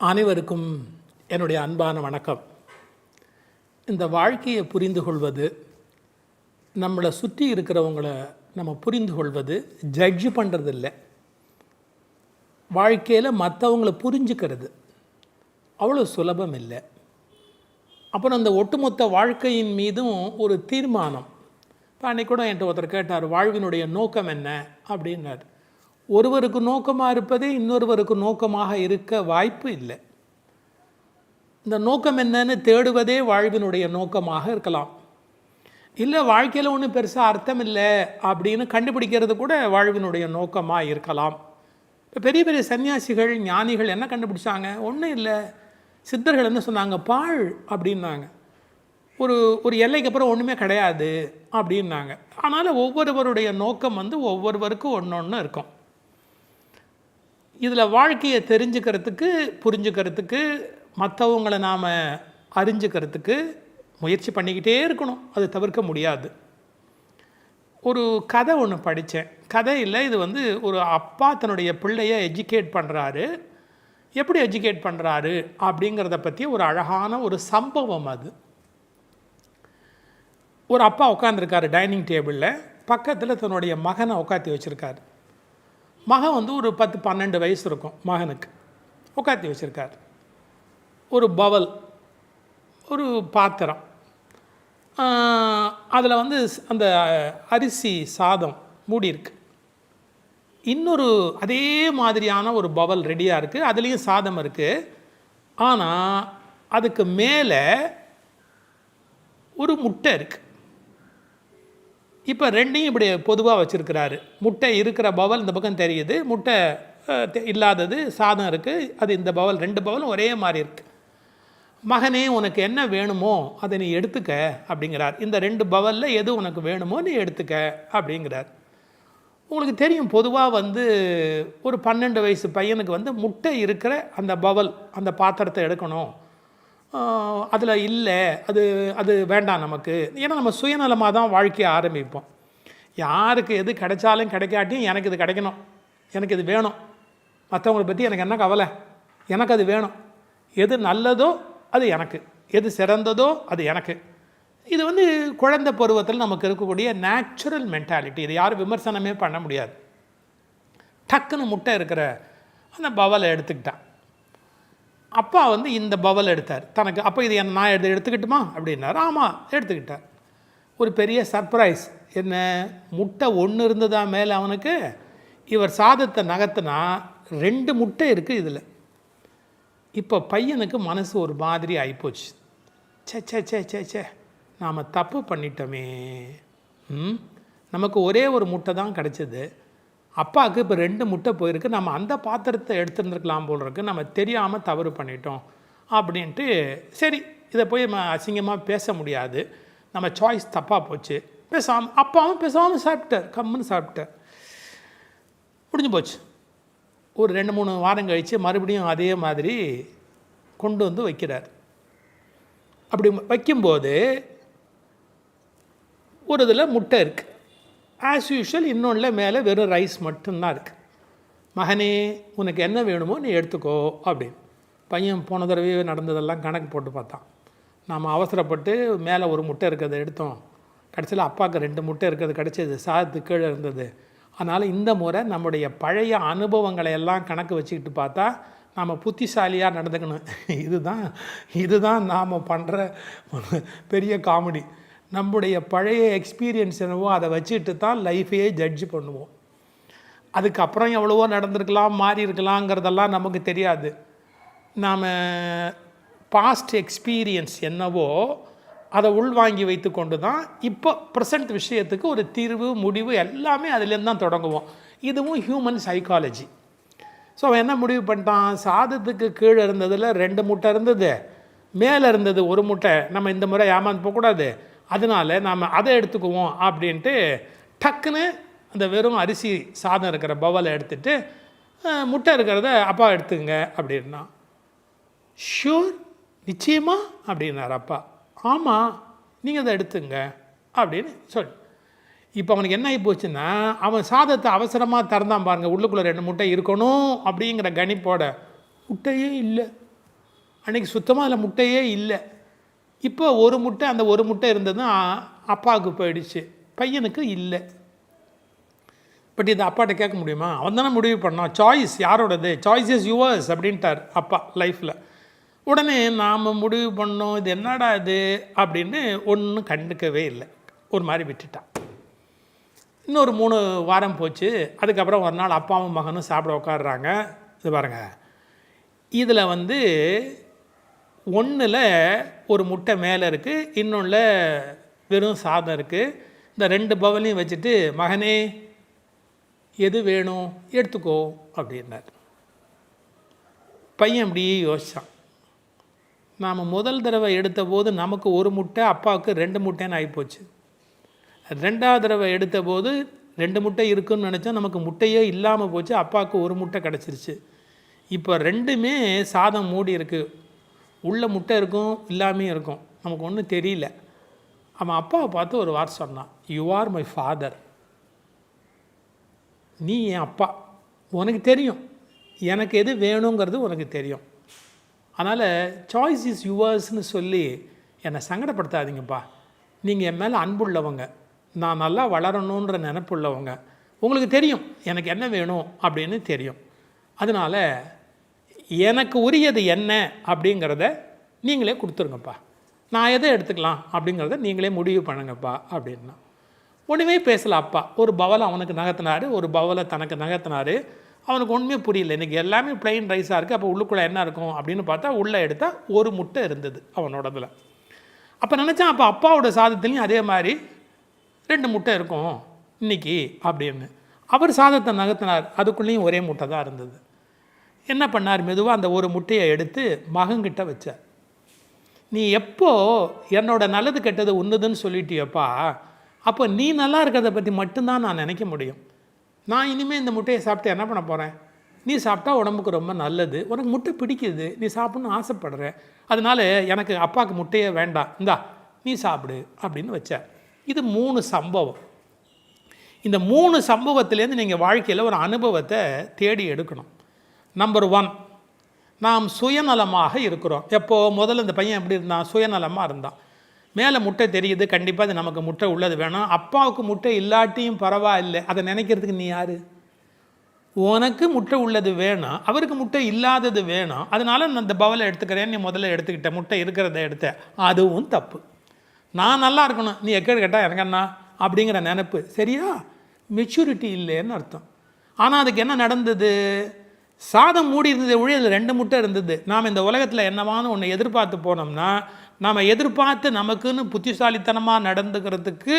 அனைவருக்கும் என்னுடைய அன்பான வணக்கம். இந்த வாழ்க்கையை புரிந்து கொள்வது நம்மளை சுற்றி இருக்கிறவங்கள நம்ம புரிந்து கொள்வது ஜட்ஜ் பண்ணுறதில்ல வாழ்க்கையில் மற்றவங்கள புரிஞ்சுக்கிறது அவ்வளோ சுலபம் இல்லை. அப்புறம் அந்த ஒட்டுமொத்த வாழ்க்கையின் மீதும் ஒரு தீர்மானம். இப்போ அன்றைக்கூட கூட என்கிட்ட ஒருத்தர் கேட்டார் வாழ்வினுடைய நோக்கம் என்ன? அப்படின்னார். ஒருவருக்கு நோக்கமாக இருப்பதே இன்னொருவருக்கு நோக்கமாக இருக்க வாய்ப்பு இல்லை. இந்த நோக்கம் என்னன்னு தேடுவதே வாழ்வினுடைய நோக்கமாக இருக்கலாம். இல்லை வாழ்க்கையில் ஒன்றும் பெருசாக அர்த்தம் இல்லை அப்படின்னு கண்டுபிடிக்கிறது கூட வாழ்வினுடைய நோக்கமாக இருக்கலாம். இப்போ பெரிய பெரிய சன்னியாசிகள் ஞானிகள் என்ன கண்டுபிடிச்சாங்க? ஒன்றும் இல்லை. சித்தர்கள் என்ன சொன்னாங்க? பாழ் அப்படின்னாங்க. ஒரு ஒரு எல்லைக்கு அப்புறம் ஒன்றுமே கிடையாது அப்படின்னாங்க. ஆனாலும் ஒவ்வொருவருடைய நோக்கம் வந்து ஒவ்வொருவருக்கும் ஒன்று ஒன்று இருக்கும். இதில் வாழ்க்கையை தெரிஞ்சுக்கிறதுக்கு புரிஞ்சுக்கிறதுக்கு மற்றவங்களை நாம் அறிஞ்சுக்கிறதுக்கு முயற்சி பண்ணிக்கிட்டே இருக்கணும். அது தவிர்க்க முடியாது. ஒரு கதை ஒன்று படித்தேன் கதை இல்லை இது வந்து ஒரு அப்பா தன்னுடைய பிள்ளைய எஜுகேட் பண்ணுறாரு எப்படி எஜுகேட் பண்ணுறாரு அப்படிங்கிறத பற்றி ஒரு அழகான ஒரு சம்பவம் அது. ஒரு அப்பா உட்காந்துருக்காரு டைனிங் டேபிளில் பக்கத்தில் தன்னுடைய மகனை உட்காத்தி வச்சுருக்காரு. மகன் வந்து ஒரு பத்து பன்னெண்டு வயசு இருக்கும் மகனுக்கு. உட்காத்தி வச்சுருக்காரு. ஒரு பவல் ஒரு பாத்திரம். அதில் வந்து அந்த அரிசி சாதம் மூடி இருக்கு. இன்னொரு அதே மாதிரியான ஒரு பவல் ரெடியாக இருக்குது அதுலேயும் சாதம் இருக்குது ஆனால் அதுக்கு மேலே ஒரு முட்டை இருக்குது இப்போ ரெண்டையும் இப்படி பொதுவாக வச்சுருக்கிறாரு. முட்டை இருக்கிற பவல் இந்த பக்கம் தெரியுது. முட்டை இல்லாதது சாதம் இருக்குது அது இந்த பவல் ரெண்டு பவலும் ஒரே மாதிரி இருக்குது மகனே உனக்கு என்ன வேணுமோ அதை நீ எடுத்துக்க அப்படிங்கிறார். இந்த ரெண்டு பவலில் எது உனக்கு வேணுமோ நீ எடுத்துக்க அப்படிங்கிறார். உங்களுக்கு தெரியும் பொதுவாக வந்து ஒரு பன்னெண்டு வயசு பையனுக்கு வந்து முட்டை இருக்கிற அந்த பவல் அந்த பாத்திரத்தை எடுக்கணும். அதில் இல்லை அது அது வேண்டாம் நமக்கு. ஏன்னா நம்ம சுயநலமாக தான் வாழ்க்கையை ஆரம்பிப்போம். யாருக்கு எது கிடைச்சாலும் கிடைக்காட்டியும் எனக்கு இது கிடைக்கணும். எனக்கு இது வேணும். மற்றவங்களை பற்றி எனக்கு என்ன கவலை? எனக்கு அது வேணும். எது நல்லதோ அது எனக்கு. எது சிறந்ததோ அது எனக்கு. இது வந்து குழந்தை பருவத்தில் நமக்கு இருக்கக்கூடிய நேச்சுரல் மென்டாலிட்டி இது யாரும் விமர்சனமே பண்ண முடியாது. டக்குன்னு முட்டை இருக்கிற அந்த பவலை எடுத்துக்கிட்டான். அப்பா வந்து இந்த பவல் எடுத்தார். தனக்கு அப்போ இது என் நான் எடுத்து எடுத்துக்கிட்டுமா? அப்படின்னாரு. ஆமாம் எடுத்துக்கிட்டார். ஒரு பெரிய சர்ப்ரைஸ் என்ன முட்டை ஒன்று இருந்ததா மேலே அவனுக்கு? இவர் சாதத்தை நகர்த்தினா ரெண்டு முட்டை இருக்குது இதில். இப்போ பையனுக்கு மனசு ஒரு மாதிரி ஆகிப்போச்சு ச்சே சே ச்சே சே ச்சே நாம் தப்பு பண்ணிட்டோமே. ம்? நமக்கு ஒரே ஒரு முட்டை தான் கிடச்சிது. அப்பாவுக்கு இப்போ ரெண்டு முட்டை போயிருக்கு. நம்ம அந்த பாத்திரத்தை எடுத்துருந்துருக்கலாம் போல் இருக்கு நம்ம தெரியாமல் தவறு பண்ணிட்டோம் அப்படின்ட்டு சரி இதை போய் நம்ம அசிங்கமாக பேச முடியாது. நம்ம சாய்ஸ் தப்பாக போச்சு. பேசாமல் அப்பாவும் பேசாமல் சாப்பிட்டார். கம்முன்னு சாப்பிட்டார். முடிஞ்சு போச்சு. ஒரு ரெண்டு மூணு வாரம் கழித்து மறுபடியும் அதே மாதிரி கொண்டு வந்து வைக்கிறார். அப்படி வைக்கும்போது ஒரு இதில் முட்டை இருக்குது ஆஸ் யூஷுவல் இன்னொன்றில் மேலே வெறும் ரைஸ் மட்டும்தான் இருக்குது மகனே உனக்கு என்ன வேணுமோ நீ எடுத்துக்கோ அப்படின்னு. பையன் போன தடவையே நடந்ததெல்லாம் கணக்கு போட்டு பார்த்தான். நாம் அவசரப்பட்டு மேலே ஒரு முட்டை இருக்கிறத எடுத்தோம். கடைசியில் அப்பாவுக்கு ரெண்டு முட்டை இருக்கிறது கிடச்சது சாதத்துக்கு கீழே இருந்தது. அதனால் இந்த முறை நம்முடைய பழைய அனுபவங்களை எல்லாம் கணக்கு வச்சுக்கிட்டு பார்த்தா நாம் புத்திசாலியாக நடந்துக்கணும். இதுதான் இதுதான் நாம் பண்ணுற பெரிய காமெடி. நம்முடைய பழைய எக்ஸ்பீரியன்ஸ் என்னவோ அதை வச்சுட்டு தான் லைஃபையே ஜட்ஜ் பண்ணுவோம். அதுக்கப்புறம் எவ்வளவோ நடந்திருக்கலாம் மாறி இருக்கலாங்கிறதெல்லாம் நமக்கு தெரியாது. நாம் பாஸ்ட் எக்ஸ்பீரியன்ஸ் என்னவோ அதை உள்வாங்கி வைத்து கொண்டு தான் இப்போ ப்ரெசண்ட் விஷயத்துக்கு ஒரு தீர்வு முடிவு எல்லாமே அதுலேருந்து தான் தொடங்குவோம். இதுவும் ஹியூமன் சைக்காலஜி ஸோ அவன் என்ன முடிவு பண்ணிட்டான்? சாதத்துக்கு கீழே இருந்ததில் ரெண்டு முட்டை இருந்தது மேலே இருந்தது ஒரு முட்டை. நம்ம இந்த முறை ஏமாந்து போகக்கூடாது. அதனால நாம் அதை எடுத்துக்குவோம் அப்படின்ட்டு டக்குன்னு அந்த வெறும் அரிசி சாதம் இருக்கிற பவலை எடுத்துட்டு முட்டை இருக்கிறத அப்பா எடுத்துங்க அப்படின்னா ஷூர் நிச்சயமா? அப்படின்னார் அப்பா. ஆமாம் நீங்கள் அதை எடுத்துங்க. அப்படின்னு சொல் இப்போ அவனுக்கு என்ன ஆகி போச்சுன்னா அவன் சாதத்தை அவசரமாக திறந்தான் பாருங்கள் உள்ளுக்குள்ளே ரெண்டு முட்டை இருக்கணும் அப்படிங்கிற கணிப்போட முட்டையே இல்லை. அன்றைக்கி சுத்தமாக அதில் முட்டையே இல்லை. இப்போ ஒரு முட்டை அந்த ஒரு முட்டை இருந்ததும் அப்பாவுக்கு போயிடுச்சு. பையனுக்கு இல்லை. பட் இது அப்பாட்ட கேட்க முடியுமா? அவன் தானே முடிவு பண்ணான் சாய்ஸ் யாரோடது? சாய்ஸ் இஸ் யுவர்ஸ் அப்படின்ட்டார் அப்பா லைஃப்பில் உடனே நாம் முடிவு பண்ணோம். இது என்னடா இது? அப்படின்னு ஒன்றும் கண்டுக்கவே இல்லை. ஒரு மாதிரி விட்டுட்டான். இன்னொரு மூணு வாரம் போச்சு. அதுக்கப்புறம் ஒரு நாள் அப்பாவும் மகனும் சாப்பிட உட்காடுறாங்க இது பாருங்கள் இதில் வந்து ஒன்றில் ஒரு முட்டை மேலே இருக்குது இன்னொன்றில் வெறும் சாதம் இருக்குது இந்த ரெண்டு பவலையும் வச்சுட்டு மகனே எது வேணும்? எடுத்துக்கோ அப்படின்னார். பையன் அப்படியே யோசித்தான் நாம் முதல் தடவை எடுத்த போது நமக்கு ஒரு முட்டை அப்பாவுக்கு ரெண்டு முட்டைன்னு ஆகிப்போச்சு ரெண்டாவது தடவை எடுத்த போது ரெண்டு முட்டை இருக்குன்னு நினச்சோம் நமக்கு முட்டையே இல்லாமல் போச்சு அப்பாவுக்கு ஒரு முட்டை கிடச்சிருச்சு. இப்போ ரெண்டுமே சாதம் மூடி இருக்குது உள்ளே முட்டை இருக்கும் இல்லாமையும் இருக்கும். நமக்கு ஒன்றும் தெரியல. அவன் அப்பாவை பார்த்து ஒரு வார்த்தை சொன்னான். யூ ஆர் மை ஃபாதர் நீ என் அப்பா. உனக்கு தெரியும். எனக்கு எது வேணுங்கிறது உனக்கு தெரியும். அதனால் சாய்ஸ் இஸ் யுவர்ஸ்னு சொல்லி என்னை சங்கடப்படுத்தாதீங்கப்பா. நீங்கள் என் மேலே அன்புள்ளவங்க. நான் நல்லா வளரணுன்ற நினப்புள்ளவங்க. உங்களுக்கு தெரியும். எனக்கு என்ன வேணும் அப்படின்னு தெரியும். அதனால் எனக்கு உரியது என்ன அப்படிங்கிறத நீங்களே கொடுத்துருங்கப்பா. நான் எதை எடுத்துக்கலாம் அப்படிங்கிறத நீங்களே முடிவு பண்ணுங்கப்பா அப்படின்னா. ஒன்றுமே பேசலை அப்பா ஒரு பவலை அவனுக்கு நகர்த்தினார் ஒரு பவலை தனக்கு நகர்த்தினார். அவனுக்கு ஒன்றுமே புரியல. இன்றைக்கி எல்லாமே பிளெயின் ரைஸாக இருக்குது அப்போ உள்ளுக்குள்ளே என்ன இருக்கும் அப்படின்னு பார்த்தா உள்ளே எடுத்தால் ஒரு முட்டை இருந்தது அவனோடதில் அப்போ நினச்சான் அப்போ அப்பாவோட சாதத்துலேயும் அதே மாதிரி ரெண்டு முட்டை இருக்கும் இன்னைக்கு அப்படின்னு. அவர் சாதத்தை நகர்த்தினார். அதுக்குள்ளேயும் ஒரே முட்டை தான் இருந்தது. என்ன பண்ணார்? மெதுவாக அந்த ஒரு முட்டையை எடுத்து மகங்கிட்ட வச்சார். நீ எப்போ என்னோட நல்லது கெட்டது உண்ணுதுன்னு சொல்லிட்டியப்பா அப்போ நீ நல்லா இருக்கிறத பற்றி மட்டும்தான் நான் நினைக்க முடியும். நான் இனிமேல் இந்த முட்டையை சாப்பிட்டு என்ன பண்ண போகிறேன் நீ சாப்பிட்டா உடம்புக்கு ரொம்ப நல்லது. உனக்கு முட்டை பிடிக்குது. நீ சாப்பிட்ணுன்னு ஆசைப்படுற அதனால எனக்கு அப்பாவுக்கு முட்டையே வேண்டாம். இந்தா நீ சாப்பிடு அப்படின்னு வச்சார். இது மூணு சம்பவம். இந்த மூணு சம்பவத்துலேருந்து நீங்கள் வாழ்க்கையில் ஒரு அனுபவத்தை தேடி எடுக்கணும். நம்பர் ஒன் நாம் சுயநலமாக இருக்கிறோம். எப்போது முதல்ல இந்த பையன் எப்படி இருந்தான்? சுயநலமாக இருந்தான். மேலே முட்டை தெரியுது கண்டிப்பாக அது நமக்கு முட்டை உள்ளது வேணும். அப்பாவுக்கு முட்டை இல்லாட்டியும் பரவாயில்லை. அதை நினைக்கிறதுக்கு நீ யார்? உனக்கு முட்டை உள்ளது வேணும். அவருக்கு முட்டை இல்லாதது வேணும். அதனால நான் இந்த பவலை எடுத்துக்கிறேன். நீ முதல்ல எடுத்துக்கிட்ட முட்டை இருக்கிறத எடுத்த. அதுவும் தப்பு. நான் நல்லா இருக்கணும். நீ எக்கேடு கேட்டால் எனக்கண்ணா அப்படிங்கிற நினப்பு. சரியா? மெச்சூரிட்டி இல்லைன்னு அர்த்தம். ஆனால் அதுக்கு என்ன நடந்தது? சாதம் மூடி இருந்தது ஒழிய ரெண்டு முட்டை இருந்தது. நாம் இந்த உலகத்தில் என்னவான ஒன்று எதிர்பார்த்து போனோம்னா நாம் எதிர்பார்த்து நமக்குன்னு புத்திசாலித்தனமாக நடந்துக்கிறதுக்கு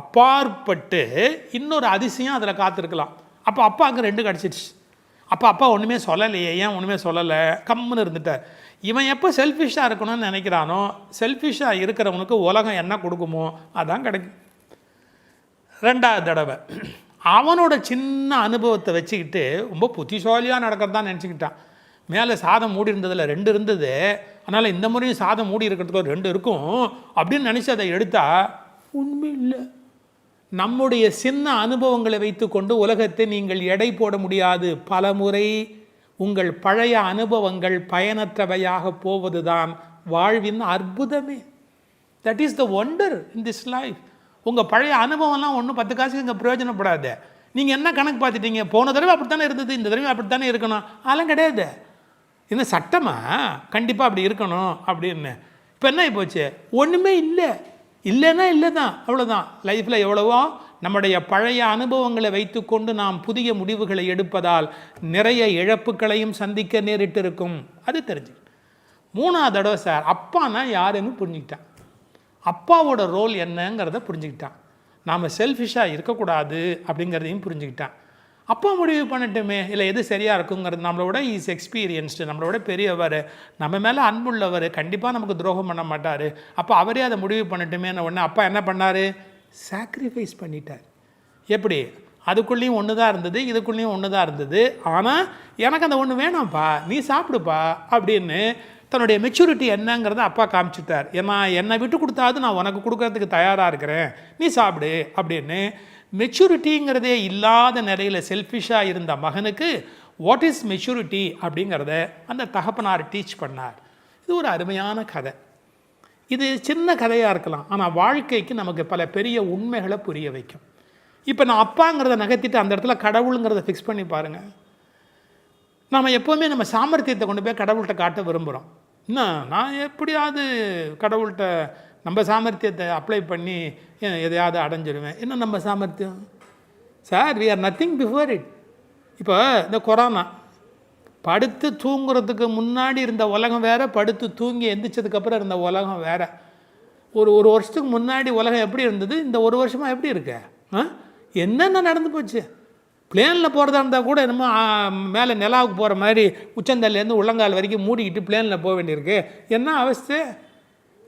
அப்பாற்பட்டு இன்னொரு அதிசயம் அதில் காத்திருக்கலாம். அப்போ அப்பாவுக்கு ரெண்டு கிடச்சிடுச்சு அப்போ அப்பா ஒன்றுமே சொல்லலையே ஏன் ஒன்றுமே சொல்லலை? கம்முன்னு இருந்துட்டார். இவன் எப்போ செல்ஃபிஷாக இருக்கணும்னு நினைக்கிறானோ செல்ஃபிஷாக இருக்கிறவனுக்கு உலகம் என்ன கொடுக்குமோ அதான் கிடைக்கும் ரெண்டாவது தடவை. அவனோட சின்ன அனுபவத்தை வச்சுக்கிட்டு ரொம்ப புத்திசாலியாக நடக்கிறதான் நினச்சிக்கிட்டான். மேலே சாதம் மூடி இருந்ததில் ரெண்டு இருந்தது. அதனால் இந்த முறையும் சாதம் மூடி இருக்கிறதுக்கு ஒரு ரெண்டு இருக்கும் அப்படின்னு நினச்சி அதை எடுத்தா உண்மை இல்லை. நம்முடைய சின்ன அனுபவங்களை வைத்துக்கொண்டு உலகத்தை நீங்கள் எடை போட முடியாது. பல முறை உங்கள் பழைய அனுபவங்கள் பயனற்றவையாக போவதுதான் வாழ்வின் அற்புதமே. That is the wonder in this life உங்கள் பழைய அனுபவம்லாம் ஒன்றும் பத்து காசுக்கு இங்கே பிரயோஜனப்படாது. நீங்கள் என்ன கணக்கு பார்த்துட்டீங்க? போன தடவை அப்படித்தானே இருந்தது இந்த தடவை அப்படித்தானே இருக்கணும். அதெல்லாம் கிடையாது. இந்த சட்டமாக கண்டிப்பாக அப்படி இருக்கணும் அப்படின்னு. இப்போ என்ன போச்சு? ஒன்றுமே இல்லை. இல்லைன்னா இல்லை தான் அவ்வளோதான் லைஃப்பில் எவ்வளவோ நம்முடைய பழைய அனுபவங்களை வைத்துக்கொண்டு நாம் புதிய முடிவுகளை எடுப்பதால் நிறைய இழப்புகளையும் சந்திக்க நேரிட்டு இருக்கும் அது தெரிஞ்சு மூணாவது தடவை சார் அப்பானா யாருன்னு புரிஞ்சுக்கிட்டான். அப்பாவோட ரோல் என்னங்கிறத புரிஞ்சுக்கிட்டான். நாம் செல்ஃபிஷாக இருக்கக்கூடாது அப்படிங்கிறதையும் புரிஞ்சுக்கிட்டான். அப்பா முடிவு பண்ணட்டுமே. இல்லை எது சரியாக இருக்குங்கிறது நம்மளோட இஸ் எக்ஸ்பீரியன்ஸ்டு நம்மளோட பெரியவர் நம்ம மேலே அன்புள்ளவர் கண்டிப்பாக நமக்கு துரோகம் பண்ண மாட்டார். அப்போ அவரே அதை முடிவு பண்ணட்டுமேன்னு உடனே அப்பா என்ன பண்ணார்? சாக்ரிஃபைஸ் பண்ணிட்டார். எப்படி? அதுக்குள்ளேயும் ஒன்று தான் இருந்தது இதுக்குள்ளேயும் ஒன்று தான் இருந்தது. ஆனால் எனக்கு அந்த ஒன்று வேணாம்ப்பா நீ சாப்பிடுப்பா அப்படின்னு தன்னுடைய மெச்சூரிட்டி என்னங்கிறத அப்பா காமிச்சிட்டார். ஏன்னா என்னை விட்டு கொடுத்தாது நான் உனக்கு கொடுக்கறதுக்கு தயாராக இருக்கிறேன். நீ சாப்பிடு அப்படின்னு. மெச்சூரிட்டிங்கிறதே இல்லாத நிலையில் செல்ஃபிஷாக இருந்த மகனுக்கு வாட் இஸ் மெச்சூரிட்டி அப்படிங்கிறத அந்த தகப்பனார் டீச் பண்ணார். இது இது ஒரு அருமையான கதை. இது சின்ன கதையாக இருக்கலாம். ஆனால் வாழ்க்கைக்கு நமக்கு பல பெரிய உண்மைகளை புரிய வைக்கும். இப்போ நான் அப்பாங்கிறத நகர்த்திட்டு அந்த இடத்துல கடவுளுங்கிறத ஃபிக்ஸ் பண்ணி பாருங்கள் நாம் எப்போவுமே நம்ம சாமர்த்தியத்தை கொண்டு போய் கடவுள்கிட்ட காட்ட விரும்புகிறோம் என்ன நான் எப்படியாவது கடவுள்கிட்ட நம்ம சாமர்த்தியத்தை அப்ளை பண்ணி எதையாவது அடைஞ்சிடுவேன் என்ன நம்ம சாமர்த்தியம்? Sir we are nothing before it இப்போ இந்த கொரோனா. படுத்து தூங்குறதுக்கு முன்னாடி இருந்த உலகம் வேறு படுத்து தூங்கி எந்திரிச்சதுக்கப்புறம் இருந்த உலகம் வேறு. ஒரு ஒரு வருஷத்துக்கு முன்னாடி உலகம் எப்படி இருந்தது? இந்த ஒரு வருஷமாக எப்படி இருக்கு? ஆ? என்னென்ன நடந்து போச்சு? பிளேனில் போகிறதா இருந்தால் கூட என்னமோ மேலே நிலாவுக்கு போகிற மாதிரி உச்சந்தல்லேருந்து உள்ளங்கால் வரைக்கும் மூடிக்கிட்டு பிளேனில் போக வேண்டியிருக்கு. என்ன அவஸ்தை?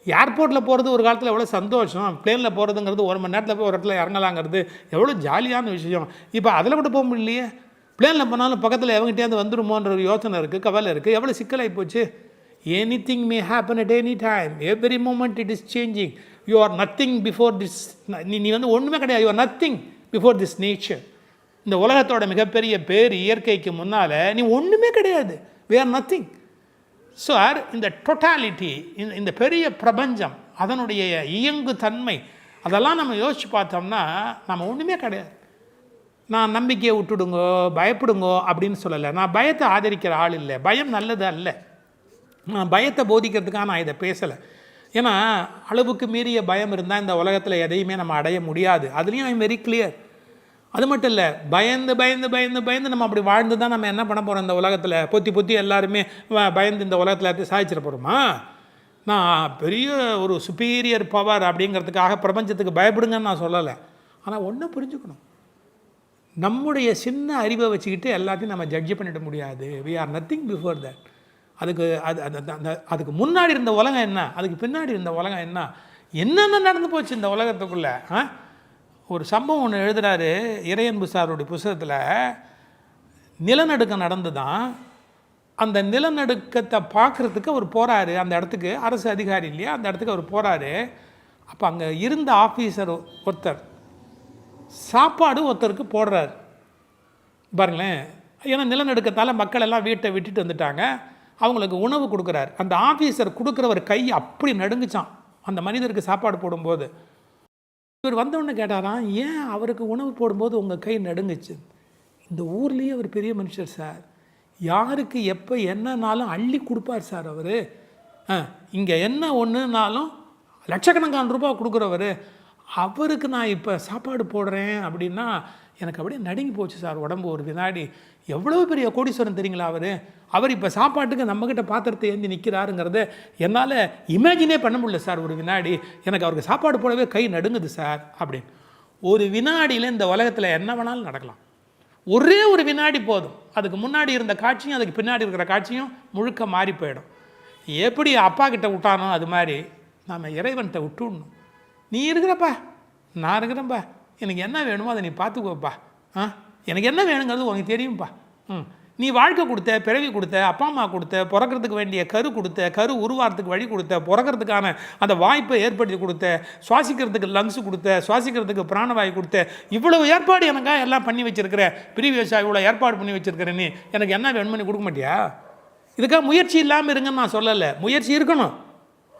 ஏர்போர்ட்டில் போகிறது ஒரு காலத்தில் எவ்வளோ சந்தோஷம். பிளேனில் போகிறதுங்கிறது ஒரு மணி நேரத்தில் போய் ஒரு இடத்துல இறங்கலாங்கிறது எவ்வளோ ஜாலியான விஷயம். இப்போ அதில் கூட போக முடியலையே. பிளேனில் போனாலும் பக்கத்தில் எவங்கிட்டேருந்து வந்துடுமோன்ற ஒரு யோசனை இருக்குது கவலை இருக்குது எவ்வளோ சிக்கலாகி போச்சு. Any thing may happen at any time every moment it is changing you are nothing before this நீ நீ வந்து ஒன்றுமே கிடையாது. You are nothing before this nature இந்த உலகத்தோட மிகப்பெரிய பேர் இயற்கைக்கு முன்னால் நீ ஒன்றுமே கிடையாது. வி ஆர் நத்திங் சார் இந்த டொட்டாலிட்டி இந்த இந்த பெரிய பிரபஞ்சம் அதனுடைய இயங்கு தன்மை அதெல்லாம் நம்ம யோசித்து பார்த்தோம்னா நம்ம ஒன்றுமே கிடையாது. நான் நம்பிக்கையை விட்டுடுங்கோ பயப்படுங்கோ அப்படின்னு சொல்லலை. நான் பயத்தை ஆதரிக்கிற ஆள் இல்லை. பயம் நல்லது அல்ல. நான் பயத்தை போதிக்கிறதுக்காக நான் இதை பேசலை. ஏன்னா அளவுக்கு மீறிய பயம் இருந்தால் இந்த உலகத்தில் எதையுமே நம்ம அடைய முடியாது. அதுலேயும் ஐம் வெரி கிளியர் அது மட்டும் இல்லை பயந்து பயந்து பயந்து பயந்து நம்ம அப்படி வாழ்ந்து தான் நம்ம என்ன பண்ண போகிறோம் இந்த உலகத்தில்? பொத்தி பொத்தி எல்லாருமே பயந்து இந்த உலகத்தில் எல்லாத்தையும் சாதிச்சிட போகிறோமா நான் பெரிய ஒரு சுப்பீரியர் பவர் அப்படிங்கிறதுக்காக பிரபஞ்சத்துக்கு பயப்படுங்கன்னு நான் சொல்லலை. ஆனால் ஒன்றும் புரிஞ்சுக்கணும். நம்முடைய சின்ன அறிவை வச்சுக்கிட்டு எல்லாத்தையும் நம்ம ஜட்ஜ் பண்ணிட முடியாது. We are nothing before that அதுக்கு அது அது- அந்த அதுக்கு முன்னாடி இருந்த உலகம் என்ன? அதுக்கு பின்னாடி இருந்த உலகம் என்ன? என்னென்ன நடந்து போச்சு இந்த உலகத்துக்குள்ளே? ஆ? ஒரு சம்பவம் ஒன்று எழுதுறாரு இறையன்பு சாருடைய புஸ்தகத்தில். நிலநடுக்கம் நடந்து தான் அந்த நிலநடுக்கத்தை பார்க்குறதுக்கு அவர் போகிறாரு அந்த இடத்துக்கு அரசு அதிகாரி இல்லையா? அந்த இடத்துக்கு அவர் போகிறாரு அப்போ அங்கே இருந்த ஆஃபீஸர் ஒருத்தர் சாப்பாடு ஒருத்தருக்கு போடுறார். பாருங்களேன் ஏன்னா நிலநடுக்கத்தால் மக்கள் எல்லாம் வீட்டை விட்டுட்டு வந்துட்டாங்க. அவங்களுக்கு உணவு கொடுக்குறாரு. அந்த ஆஃபீஸர் கொடுக்குறவர் கை அப்படி நடுங்குச்சான் அந்த மனிதருக்கு சாப்பாடு போடும்போது. இவர் வந்தவொடனே கேட்டாராம் ஏன் அவருக்கு உணவு போடும்போது உங்கள் கை நடுங்குச்சு? இந்த ஊர்லேயே அவர் பெரிய மனுஷர் சார். யாருக்கு எப்போ என்னன்னாலும் அள்ளி கொடுப்பார் சார் அவர். இங்கே என்ன ஒன்றுனாலும் லட்சக்கணக்கான ரூபாய் கொடுக்குறவர். அவருக்கு நான் இப்போ சாப்பாடு போடுறேன் அப்படின்னா எனக்கு அப்படியே நடுங்கி போச்சு சார் உடம்பு. ஒரு வினாடி எவ்வளோ பெரிய கோடீஸ்வரன் தெரியுங்களா அவர்? அவர் இப்போ சாப்பாட்டுக்கு நம்மக்கிட்ட பாத்திரத்தை ஏந்தி நிற்கிறாருங்கிறத என்னால் இமேஜினே பண்ண முடியல சார் ஒரு வினாடி. எனக்கு அவருக்கு சாப்பாடு போடவே கை நடுங்குது சார் அப்படின்னு. ஒரு வினாடியில் இந்த உலகத்தில் என்ன வேணாலும் நடக்கலாம். ஒரே ஒரு வினாடி போதும். அதுக்கு முன்னாடி இருந்த காட்சியும் அதுக்கு பின்னாடி இருக்கிற காட்சியும் முழுக்க மாறி போயிடும். எப்படி அப்பா கிட்ட விட்டானோ அது மாதிரி நாம் இறைவன்கிட்ட விட்டுடணும். நீ இருக்கிறப்பா நான் இருக்கிறேன்ப்பா எனக்கு என்ன வேணுமோ அதை நீ பார்த்துக்கோப்பா. ஆ? எனக்கு என்ன வேணுங்கிறது உனக்கு தெரியும்ப்பா ம். நீ வாழ்க்கை கொடுத்த பிறவி கொடுத்த அப்பா அம்மா கொடுத்த பிறக்கிறதுக்கு வேண்டிய கரு கொடுத்த கரு உருவாரத்துக்கு வழி கொடுத்த பிறக்கிறதுக்கான அந்த வாய்ப்பை ஏற்படுத்தி கொடுத்த சுவாசிக்கிறதுக்கு லங்ஸ் கொடுத்த சுவாசிக்கிறதுக்கு பிராணவாயு கொடுத்த இவ்வளவு ஏற்பாடு எனக்கா எல்லாம் பண்ணி வச்சிருக்கிற பிரிவியஸா இவ்வளோ ஏற்பாடு பண்ணி வச்சிருக்கிற நீ எனக்கு என்ன வேணும்னு நீ கொடுக்க மாட்டியா? இதுக்காக முயற்சி இல்லாமல் இருங்கன்னு நான் சொல்லலை. முயற்சி இருக்கணும்.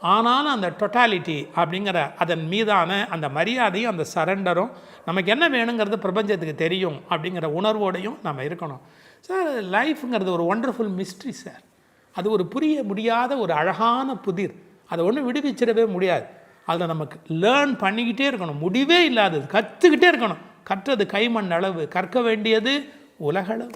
ஆனாலும் அந்த டொட்டாலிட்டி அப்படிங்கிற அதன் மீதான அந்த மரியாதையும் அந்த சரண்டரும் நமக்கு என்ன வேணுங்கிறது பிரபஞ்சத்துக்கு தெரியும் அப்படிங்கிற உணர்வோடையும் நம்ம இருக்கணும். சார் லைஃப்ங்கிறது ஒரு ஒண்டர்ஃபுல் மிஸ்ட்ரி சார். அது ஒரு புரிய முடியாத ஒரு அழகான புதிர். அதை ஒன்றும் விடுவிச்சிடவே முடியாது. அதில் நமக்கு லேர்ன் பண்ணிக்கிட்டே இருக்கணும். முடிவே இல்லாதது கற்றுக்கிட்டே இருக்கணும். கற்றது கைமண் அளவு கற்க வேண்டியது உலகளவு.